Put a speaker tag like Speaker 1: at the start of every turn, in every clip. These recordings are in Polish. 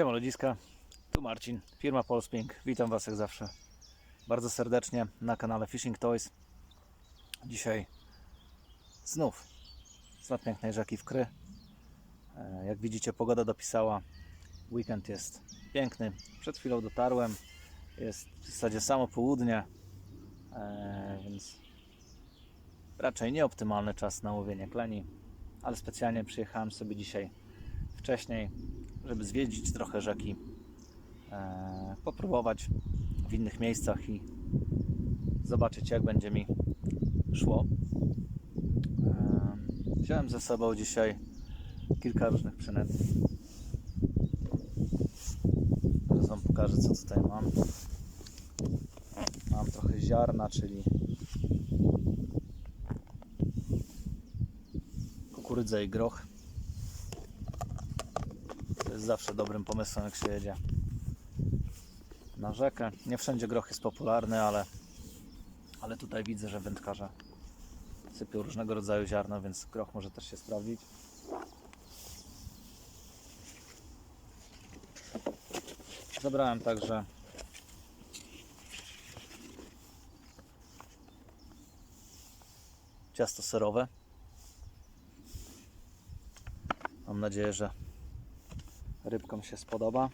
Speaker 1: Siema ludziska, tu Marcin, firma Polsping. Witam Was jak zawsze bardzo serdecznie na kanale Fishing Toys. Dzisiaj znów z nadpięknej rzeki w Kry. E, Jak widzicie pogoda dopisała, weekend jest piękny. Przed chwilą dotarłem, jest w zasadzie samo południe, e, więc raczej nieoptymalny czas na łowienie kleni, ale specjalnie przyjechałem sobie dzisiaj wcześniej, żeby zwiedzić trochę rzeki, e, popróbować w innych miejscach i zobaczyć jak będzie mi szło. E, wziąłem ze sobą dzisiaj kilka różnych przynęt. Teraz Wam pokażę co tutaj mam. Mam trochę ziarna, czyli kukurydzę i groch. Zawsze dobrym pomysłem, jak się jedzie na rzekę. Nie wszędzie groch jest popularny, ale, ale tutaj widzę, że wędkarze sypią różnego rodzaju ziarno, więc groch może też się sprawdzić. Zabrałem także ciasto serowe. Mam nadzieję, że rybkom się spodoba.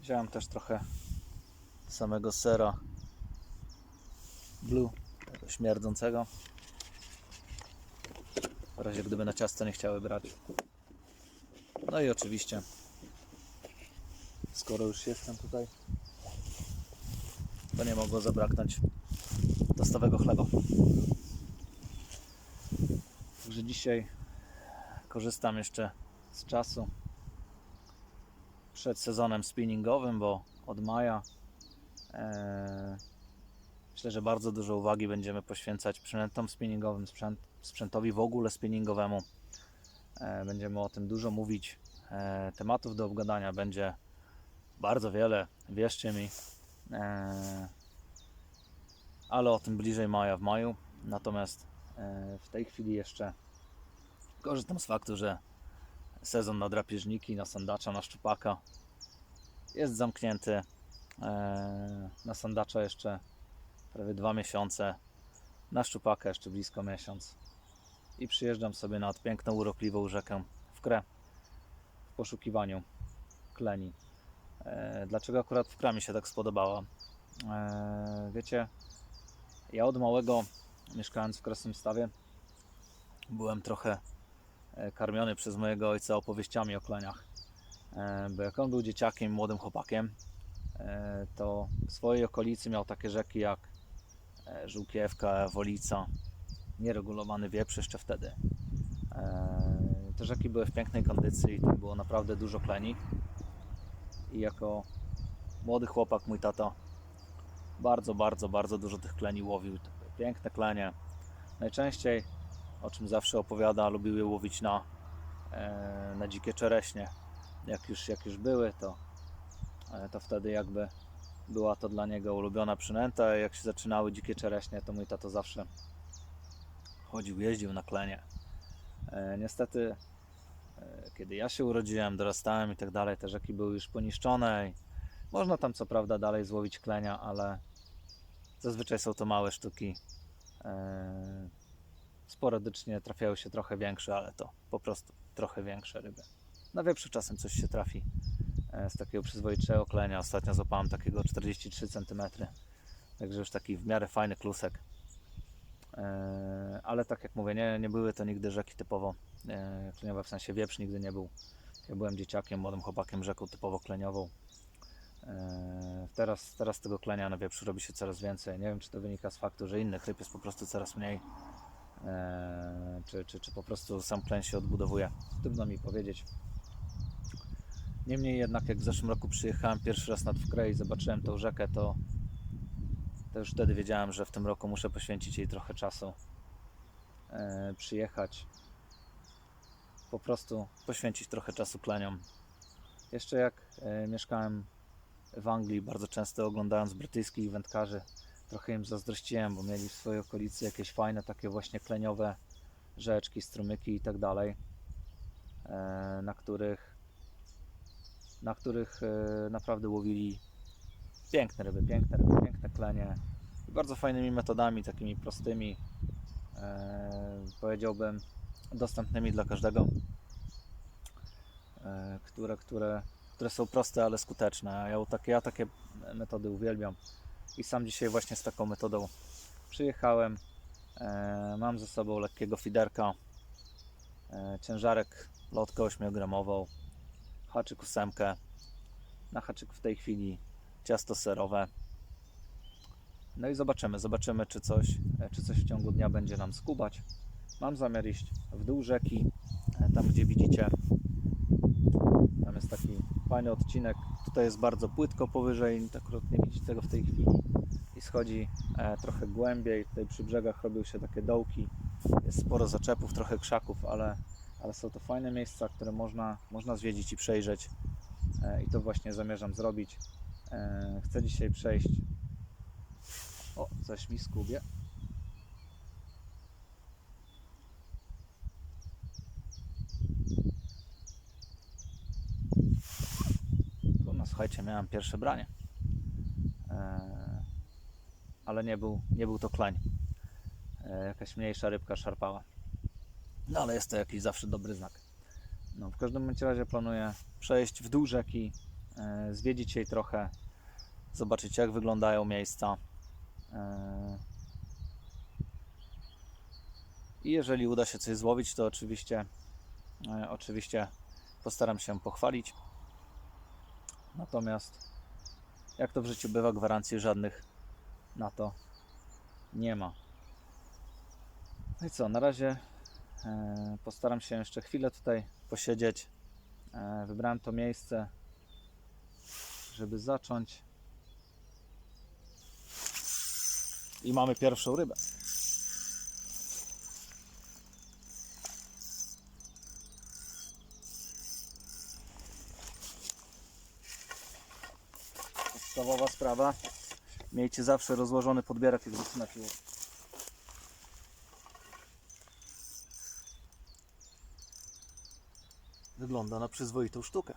Speaker 1: Wziąłem też trochę samego sera blue, tego śmierdzącego. W razie gdyby na ciasto nie chciały brać. No i oczywiście, skoro już jestem tutaj, to nie mogło zabraknąć dostawego chleba. Także dzisiaj korzystam jeszcze z czasu przed sezonem spinningowym, bo od maja e, myślę, że bardzo dużo uwagi będziemy poświęcać przynętom spinningowym, sprzęt, sprzętowi w ogóle spinningowemu. E, będziemy o tym dużo mówić. E, tematów do obgadania będzie bardzo wiele, wierzcie mi. E, ale o tym bliżej maja w maju. Natomiast e, w tej chwili jeszcze korzystam z faktu, że sezon na drapieżniki, na sandacza, na szczupaka jest zamknięty. Eee, Na sandacza jeszcze prawie dwa miesiące, na szczupaka jeszcze blisko miesiąc. I przyjeżdżam sobie nad piękną, urokliwą rzekę w Krę w poszukiwaniu kleni. Eee, Dlaczego akurat w Krę mi się tak spodobała? Eee, Wiecie, ja od małego mieszkając w Krasnymstawie byłem trochę e, karmiony przez mojego ojca opowieściami o kleniach. E, Bo jak on był dzieciakiem, młodym chłopakiem, e, to w swojej okolicy miał takie rzeki jak e, Żółkiewka, Wolica, nieregulowany wieprz jeszcze wtedy. E, Te rzeki były w pięknej kondycji i tam było naprawdę dużo kleni. I jako młody chłopak mój tata bardzo, bardzo, bardzo dużo tych kleni łowił. Piękne klenie. Najczęściej o czym zawsze opowiada, lubił je łowić na, e, na dzikie czereśnie. Jak już, jak już były, to, e, to wtedy jakby była to dla niego ulubiona przynęta. Jak się zaczynały dzikie czereśnie, to mój tato zawsze chodził, jeździł na klenie. E, niestety, kiedy ja się urodziłem, dorastałem i tak dalej, te rzeki były już poniszczone. Można tam co prawda dalej złowić klenia, ale zazwyczaj są to małe sztuki. Sporadycznie trafiały się trochę większe, ale to po prostu trochę większe ryby. Na wieprzu czasem coś się trafi e, z takiego przyzwoitego klenia. Ostatnio złapałem takiego 43 cm, także już taki w miarę fajny klusek. E, Ale tak jak mówię, nie, nie były to nigdy rzeki typowo e, kleniowe, w sensie wieprz nigdy nie był. Ja byłem dzieciakiem, młodym chłopakiem rzeką typowo kleniową. Teraz, teraz tego klenia na wieprzu robi się coraz więcej. Nie wiem, czy to wynika z faktu, że innych ryb jest po prostu coraz mniej. Eee, czy, czy, czy po prostu sam kleń się odbudowuje. Trudno mi powiedzieć. Niemniej jednak, jak w zeszłym roku przyjechałem pierwszy raz nad Wkrę i zobaczyłem tą rzekę, to, to już wtedy wiedziałem, że w tym roku muszę poświęcić jej trochę czasu. Eee, przyjechać, po prostu poświęcić trochę czasu kleniom. Jeszcze jak e, mieszkałem w Anglii, bardzo często oglądając brytyjskich wędkarzy, trochę im zazdrościłem, bo mieli w swojej okolicy jakieś fajne takie właśnie kleniowe rzeczki, strumyki i tak dalej, e, na których na których e, naprawdę łowili piękne ryby, piękne ryby, piękne klenie i bardzo fajnymi metodami, takimi prostymi, e, powiedziałbym dostępnymi dla każdego, które, które, które są proste, ale skuteczne. Ja, takie, ja takie metody uwielbiam i sam dzisiaj właśnie z taką metodą przyjechałem. E, mam ze sobą lekkiego fiderka, e, ciężarek, lotkę 8-gramową, haczyk ósemkę. Na haczyku w tej chwili ciasto serowe. No i zobaczymy, zobaczymy czy coś, e, czy coś w ciągu dnia będzie nam skubać. Mam zamiar iść w dół rzeki, tam gdzie widzicie. Tam jest taki fajny odcinek. Tutaj jest bardzo płytko powyżej, akurat nie widzicie tego w tej chwili. I schodzi e, trochę głębiej. Tutaj przy brzegach robią się takie dołki. Jest sporo zaczepów, trochę krzaków, ale, ale są to fajne miejsca, które można, można zwiedzić i przejrzeć. E, I to właśnie zamierzam zrobić. E, chcę dzisiaj przejść. O, coś mi skubie. No słuchajcie, miałem pierwsze branie. E, ale nie był, nie był to klań. E, jakaś mniejsza rybka szarpała. No ale jest to jakiś zawsze dobry znak. No, w każdym razie planuję przejść w dół rzeki, e, zwiedzić jej trochę, zobaczyć jak wyglądają miejsca. I jeżeli uda się coś złowić, to oczywiście, oczywiście postaram się pochwalić. Natomiast jak to w życiu bywa, gwarancji żadnych na to nie ma. No i co, na razie e, postaram się jeszcze chwilę tutaj posiedzieć. E, wybrałem to miejsce, żeby zacząć. I mamy pierwszą rybę. Podstawowa sprawa. Miejcie zawsze rozłożony podbierak, jak zaczynacie łowić. Wygląda na przyzwoitą sztukę.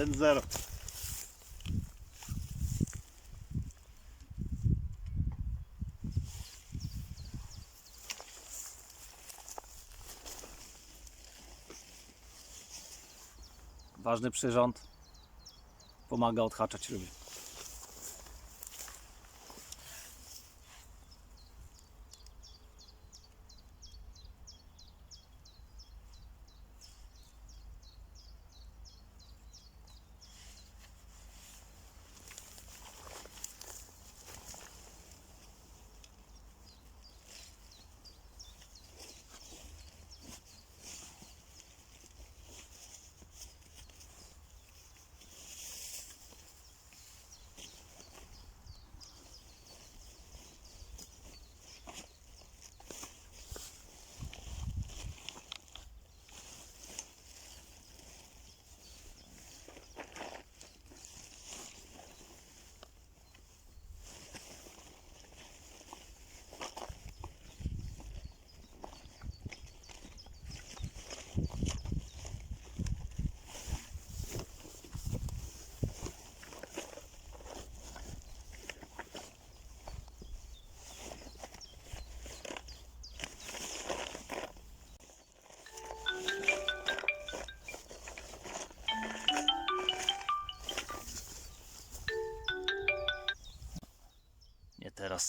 Speaker 1: Jeden zero. Ważny przyrząd pomaga odhaczać ryby.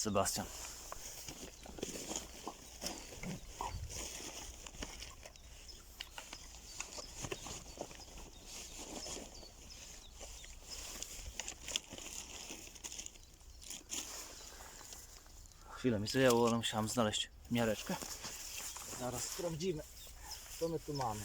Speaker 1: Sebastian. Chwilę mi zajęło, ale musiałem znaleźć miareczkę. Zaraz sprawdzimy, co my tu mamy.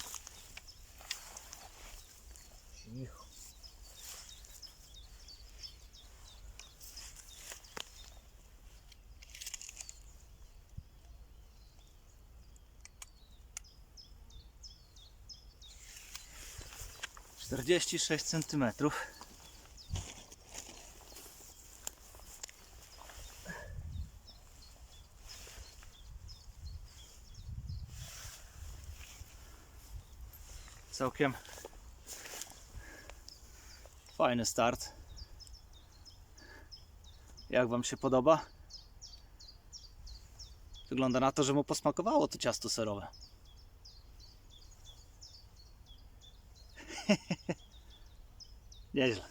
Speaker 1: 46 cm. Całkiem fajny start. Jak Wam się podoba? Wygląda na to, że mu posmakowało to ciasto serowe. Nieźle.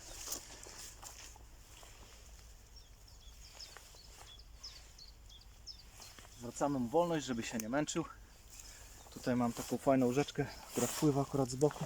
Speaker 1: Zwracamy mu wolność, żeby się nie męczył. Tutaj mam taką fajną rzeczkę, która wpływa akurat z boku.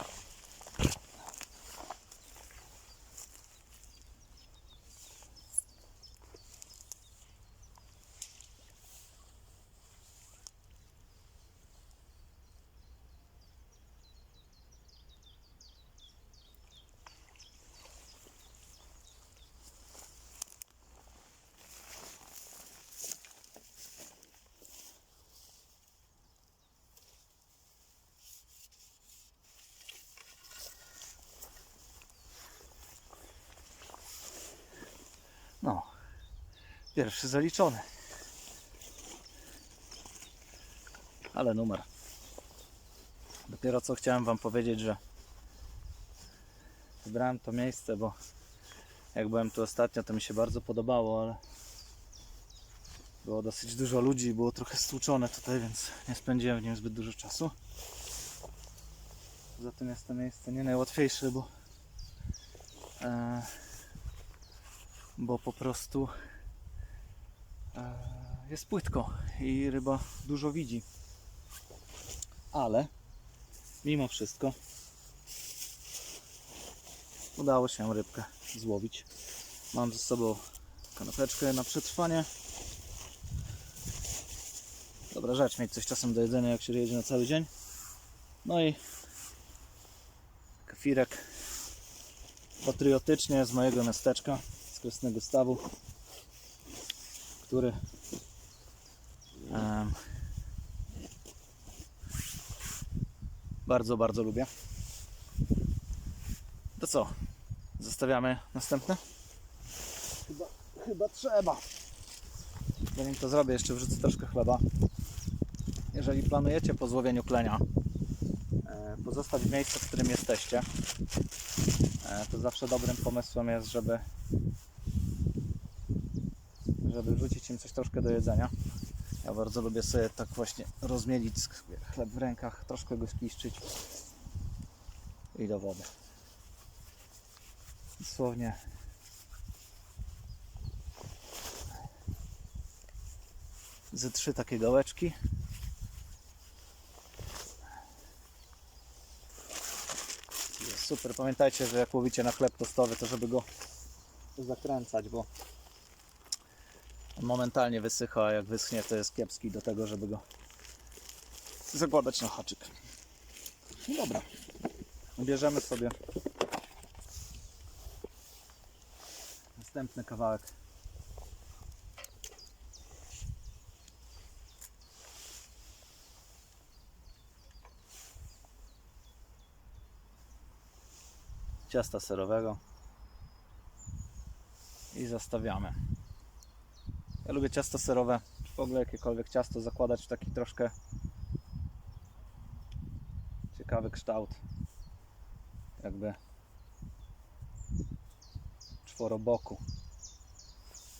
Speaker 1: No, pierwszy zaliczony. Ale numer. Dopiero co chciałem Wam powiedzieć, że wybrałem to miejsce, bo jak byłem tu ostatnio, to mi się bardzo podobało, ale było dosyć dużo ludzi było trochę stłuczone tutaj, więc nie spędziłem w nim zbyt dużo czasu. Poza tym jest to miejsce nie najłatwiejsze, bo e, bo po prostu jest płytko i ryba dużo widzi. Ale mimo wszystko udało się rybkę złowić. Mam ze sobą kanapeczkę na przetrwanie. Dobra rzecz, mieć coś czasem do jedzenia, jak się jedzie na cały dzień. No i kefirek patriotycznie z mojego miasteczka z Kresnego Stawu, który em, bardzo, bardzo lubię. To co? Zostawiamy następne? Chyba, chyba trzeba. Zanim to zrobię, jeszcze wrzucę troszkę chleba. Jeżeli planujecie po złowieniu klenia e, pozostać w miejscu, w którym jesteście, e, to zawsze dobrym pomysłem jest, żeby żeby wrzucić im coś troszkę do jedzenia. Ja bardzo lubię sobie tak właśnie rozmielić chleb w rękach, troszkę go spiszczyć i do wody. Dosłownie ze trzy takie gałeczki. Jest super. Pamiętajcie, że jak łowicie na chleb tostowy, to żeby go zakręcać, bo momentalnie wysycha, a jak wyschnie, to jest kiepski do tego, żeby go zakładać na haczyk. No dobra. Bierzemy sobie następny kawałek. Ciasta serowego i zostawiamy. Ja lubię ciasto serowe, czy w ogóle jakiekolwiek ciasto zakładać w taki troszkę ciekawy kształt. Jakby czworoboku.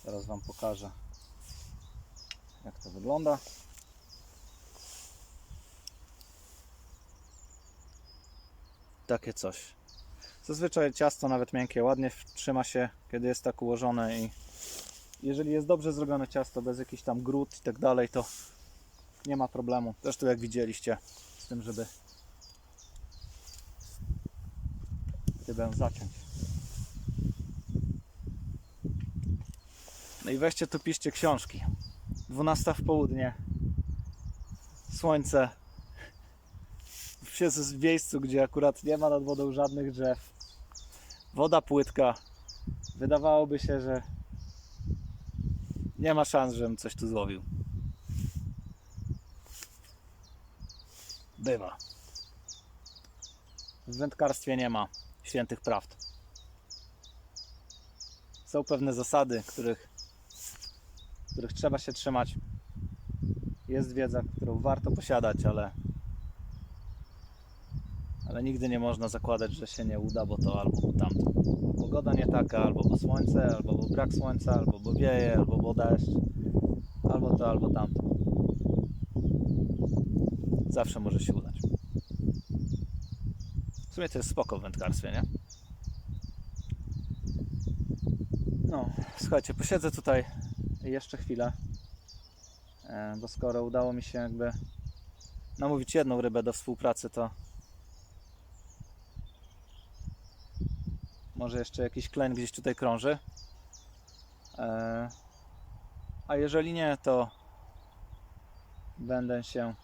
Speaker 1: Teraz Wam pokażę jak to wygląda. Takie coś. Zazwyczaj ciasto nawet miękkie ładnie trzyma się, kiedy jest tak ułożone i jeżeli jest dobrze zrobione ciasto, bez jakichś tam grud i tak dalej, to nie ma problemu. Zresztą jak widzieliście, z tym, żeby rybę zaciąć. No i weźcie tu piszcie książki. 12 w południe. Słońce. Jest w miejscu, gdzie akurat nie ma nad wodą żadnych drzew. Woda płytka. Wydawałoby się, że nie ma szans, żebym coś tu złowił. Bywa. W wędkarstwie nie ma świętych prawd. Są pewne zasady, których, których trzeba się trzymać. Jest wiedza, którą warto posiadać, ale, ale nigdy nie można zakładać, że się nie uda, bo to albo bo tamto. Pogoda nie taka, albo bo słońce, albo bo brak słońca, albo bo wieje, albo bo deszcz, albo to, albo tamto. Zawsze może się udać. W sumie to jest spoko w wędkarstwie, nie? No, słuchajcie, posiedzę tutaj jeszcze chwilę, e, bo skoro udało mi się jakby namówić jedną rybę do współpracy, to może jeszcze jakiś klen gdzieś tutaj krąży. E, A jeżeli nie, to będę się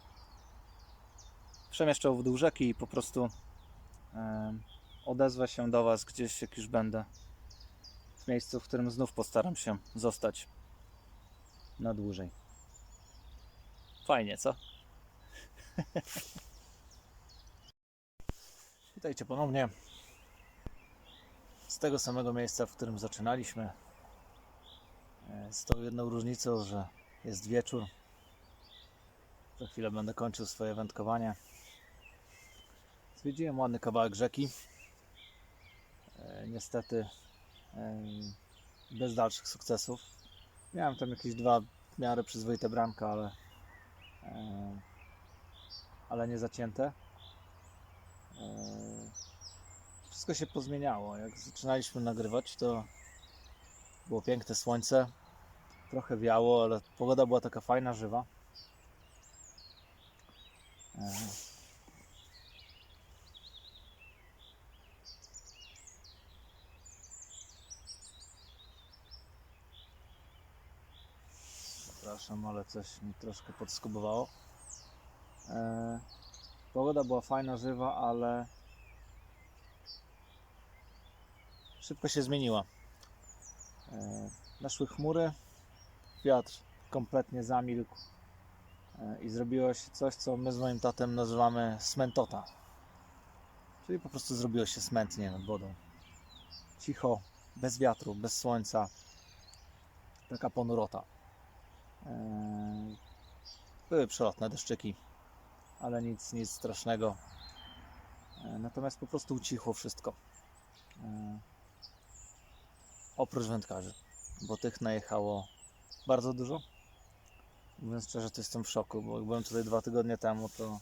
Speaker 1: przemieszczał w dół rzeki i po prostu e, odezwę się do Was gdzieś, jak już będę w miejscu, w którym znów postaram się zostać na dłużej. Fajnie, co? Witajcie ponownie z tego samego miejsca, w którym zaczynaliśmy. E, Z tą jedną różnicą, że jest wieczór. Za chwilę będę kończył swoje wędkowanie. Zwiedziłem ładny kawałek rzeki. E, Niestety bez dalszych sukcesów. Miałem tam jakieś dwa w miarę przyzwoite bramka, ale e, ale nie zacięte. Wszystko się pozmieniało. Jak zaczynaliśmy nagrywać, to było piękne słońce. Trochę wiało, ale pogoda była taka fajna, żywa. E, Przepraszam, ale coś mi troszkę podskubowało. E, pogoda była fajna, żywa, ale szybko się zmieniła. E, naszły chmury, wiatr kompletnie zamilkł e, i zrobiło się coś, co my z moim tatem nazywamy smętota. Czyli po prostu zrobiło się smętnie nad wodą. Cicho, bez wiatru, bez słońca. Taka ponurota. E, Były przelotne deszczyki, ale nic, nic strasznego. Natomiast po prostu ucichło wszystko. Oprócz wędkarzy, bo tych najechało bardzo dużo. Mówiąc szczerze, to jestem w szoku, bo jak byłem tutaj dwa tygodnie temu, to,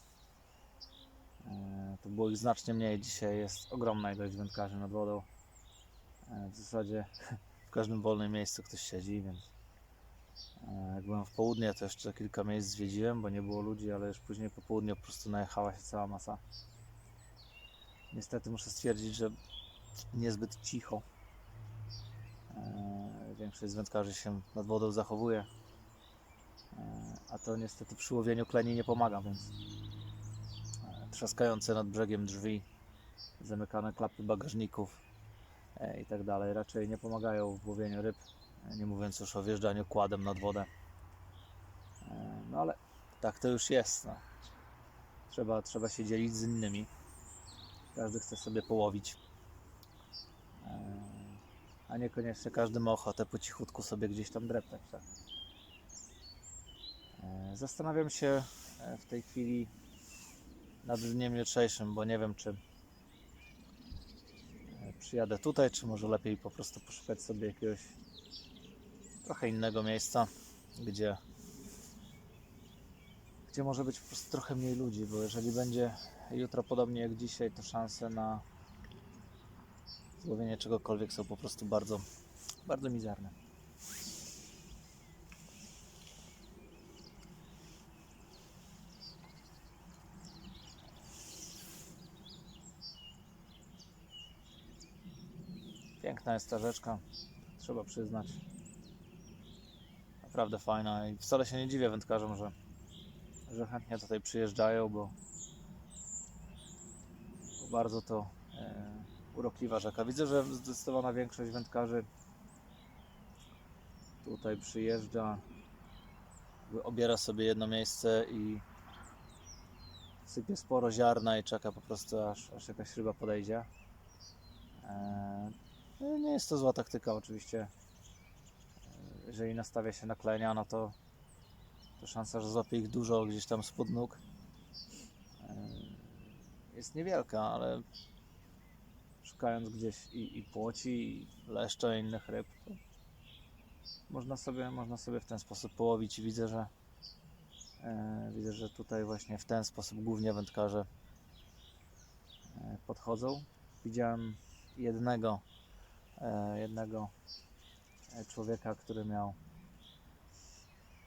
Speaker 1: e, to było ich znacznie mniej. Dzisiaj jest ogromna ilość wędkarzy nad wodą. E, W zasadzie w każdym wolnym miejscu ktoś siedzi, więc e, jak byłem w południe, to jeszcze kilka miejsc zwiedziłem, bo nie było ludzi, ale już później po południu po prostu najechała się cała masa. Niestety muszę stwierdzić, że niezbyt cicho. E, Większość z wędkarzy się nad wodą zachowuje. E, A to niestety przy łowieniu kleni nie pomaga, więc e, trzaskające nad brzegiem drzwi, zamykane klapy bagażników i tak dalej raczej nie pomagają w łowieniu ryb, nie mówiąc już o wjeżdżaniu kładem nad wodę. No ale tak to już jest. No. Trzeba, trzeba się dzielić z innymi. Każdy chce sobie połowić. A niekoniecznie każdy ma ochotę po cichutku sobie gdzieś tam dreptać. Tak? E, Zastanawiam się e, w tej chwili nad dniem jutrzejszym, bo nie wiem, czy e, przyjadę tutaj, czy może lepiej po prostu poszukać sobie jakiegoś trochę innego miejsca, gdzie, gdzie może być po prostu trochę mniej ludzi, bo jeżeli będzie jutro podobnie jak dzisiaj, to szanse na łowienie czegokolwiek są po prostu bardzo, bardzo mizerne. Piękna jest ta rzeczka, trzeba przyznać. Naprawdę fajna i wcale się nie dziwię wędkarzom, że, że chętnie tutaj przyjeżdżają, bo, bo bardzo to e, urokliwa rzeka. Widzę, że zdecydowana większość wędkarzy tutaj przyjeżdża, obiera sobie jedno miejsce i sypie sporo ziarna i czeka po prostu aż, aż jakaś ryba podejdzie. E, no nie jest to zła taktyka oczywiście. E, Jeżeli nastawia się na klenia, no to, to szansa, że złapie ich dużo gdzieś tam spod nóg e, jest niewielka, ale szukając gdzieś i, i płoci, i leszcza, i innych ryb, można sobie, można sobie w ten sposób połowić widzę, że e, widzę, że tutaj właśnie w ten sposób głównie wędkarze e, podchodzą. Widziałem jednego e, jednego e, człowieka, który miał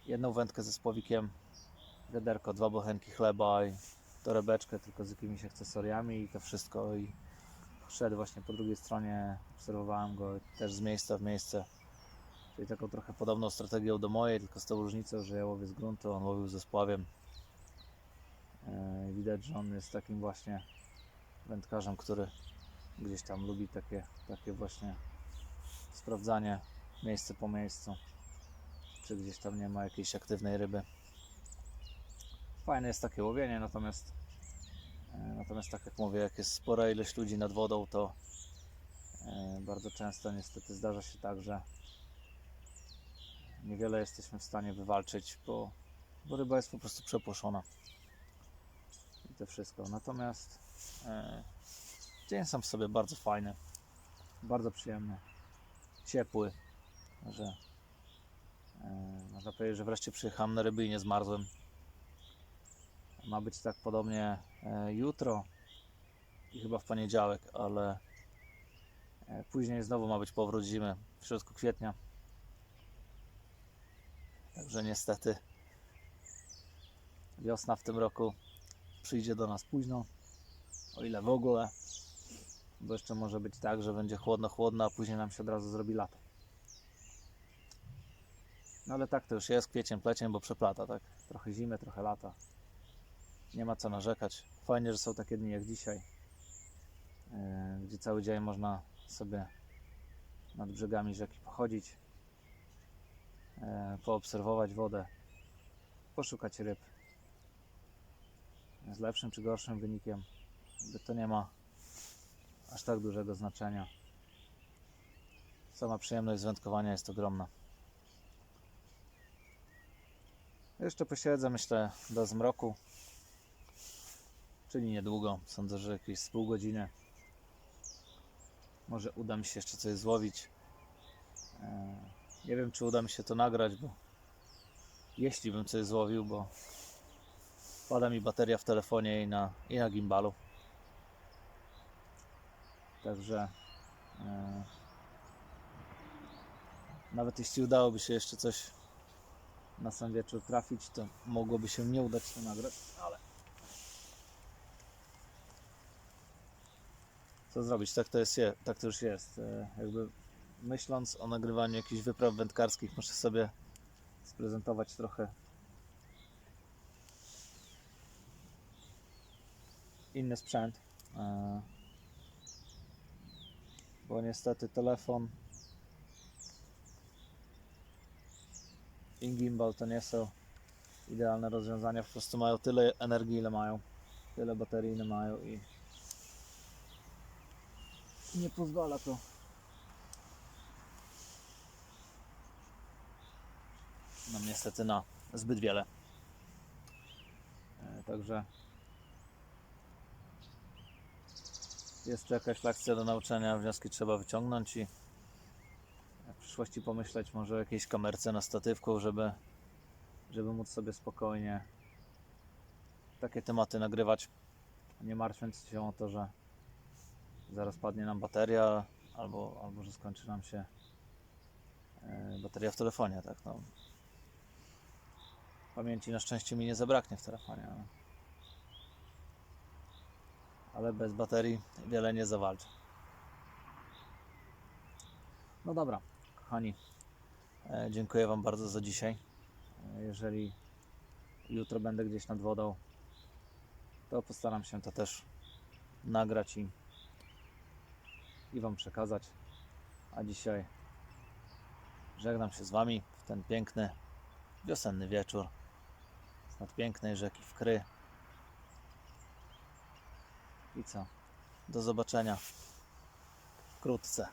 Speaker 1: jedną wędkę ze spłowikiem, wiaderko, dwa bochenki chleba i torebeczkę tylko z jakimiś akcesoriami i to wszystko i szedł właśnie po drugiej stronie, obserwowałem go też z miejsca w miejsce czyli taką trochę podobną strategią do mojej, tylko z tą różnicą, że ja łowię z gruntu, on łowił ze spławiem E, widać, że on jest takim właśnie wędkarzem, który gdzieś tam lubi takie, takie właśnie sprawdzanie miejsce po miejscu, czy gdzieś tam nie ma jakiejś aktywnej ryby. Fajne jest takie łowienie, natomiast natomiast tak jak mówię, jak jest spora ilość ludzi nad wodą, to e, bardzo często niestety zdarza się tak, że niewiele jesteśmy w stanie wywalczyć, bo, bo ryba jest po prostu przepłoszona. I to wszystko. Natomiast e, dzień sam w sobie bardzo fajny, bardzo przyjemny, ciepły, że e, można powiedzieć, że wreszcie przyjechałem na ryby i nie zmarzłem. Ma być tak podobnie e, jutro i chyba w poniedziałek, ale e, później znowu ma być powrót zimy w środku kwietnia. Także niestety wiosna w tym roku przyjdzie do nas późno, o ile w ogóle, bo jeszcze może być tak, że będzie chłodno, chłodno, a później nam się od razu zrobi lato. No ale tak to już jest, kwiecień, plecień, bo przeplata, tak? Trochę zimy, trochę lata. Nie ma co narzekać. Fajnie, że są takie dni jak dzisiaj, e, gdzie cały dzień można sobie nad brzegami rzeki pochodzić, e, poobserwować wodę, poszukać ryb. Z lepszym czy gorszym wynikiem, to nie ma aż tak dużego znaczenia. Sama przyjemność z wędkowania jest ogromna. Jeszcze posiedzę, myślę, do zmroku, czyli niedługo. Sądzę, że jakieś z pół godziny. Może uda mi się jeszcze coś złowić. E, Nie wiem, czy uda mi się to nagrać, bo jeśli bym coś złowił, bo pada mi bateria w telefonie i na, i na gimbalu. Także e, nawet jeśli udałoby się jeszcze coś na sam wieczór trafić, to mogłoby się nie udać to nagrać, ale co zrobić, tak to, jest, je- tak to już jest. E, Jakby myśląc o nagrywaniu jakichś wypraw wędkarskich, muszę sobie sprezentować trochę inny sprzęt. E, Bo niestety telefon i gimbal to nie są idealne rozwiązania. Po prostu mają tyle energii, ile mają, tyle baterii, ile mają i nie pozwala to nam niestety na zbyt wiele. E, Także jest tu jakaś lekcja do nauczenia, wnioski trzeba wyciągnąć i w przyszłości pomyśleć może o jakiejś kamerce na statywku, żeby, żeby móc sobie spokojnie takie tematy nagrywać, nie martwiąc się o to, że zaraz padnie nam bateria albo, albo że skończy nam się e, bateria w telefonie, tak no. Pamięci na szczęście mi nie zabraknie w telefonie, ale, ale bez baterii wiele nie zawalczy. No dobra, kochani, e, dziękuję Wam bardzo za dzisiaj. E, jeżeli jutro będę gdzieś nad wodą, to postaram się to też nagrać i, i Wam przekazać. A dzisiaj żegnam się z Wami w ten piękny wiosenny wieczór z nad pięknej rzeki Wkry. I co? Do zobaczenia wkrótce.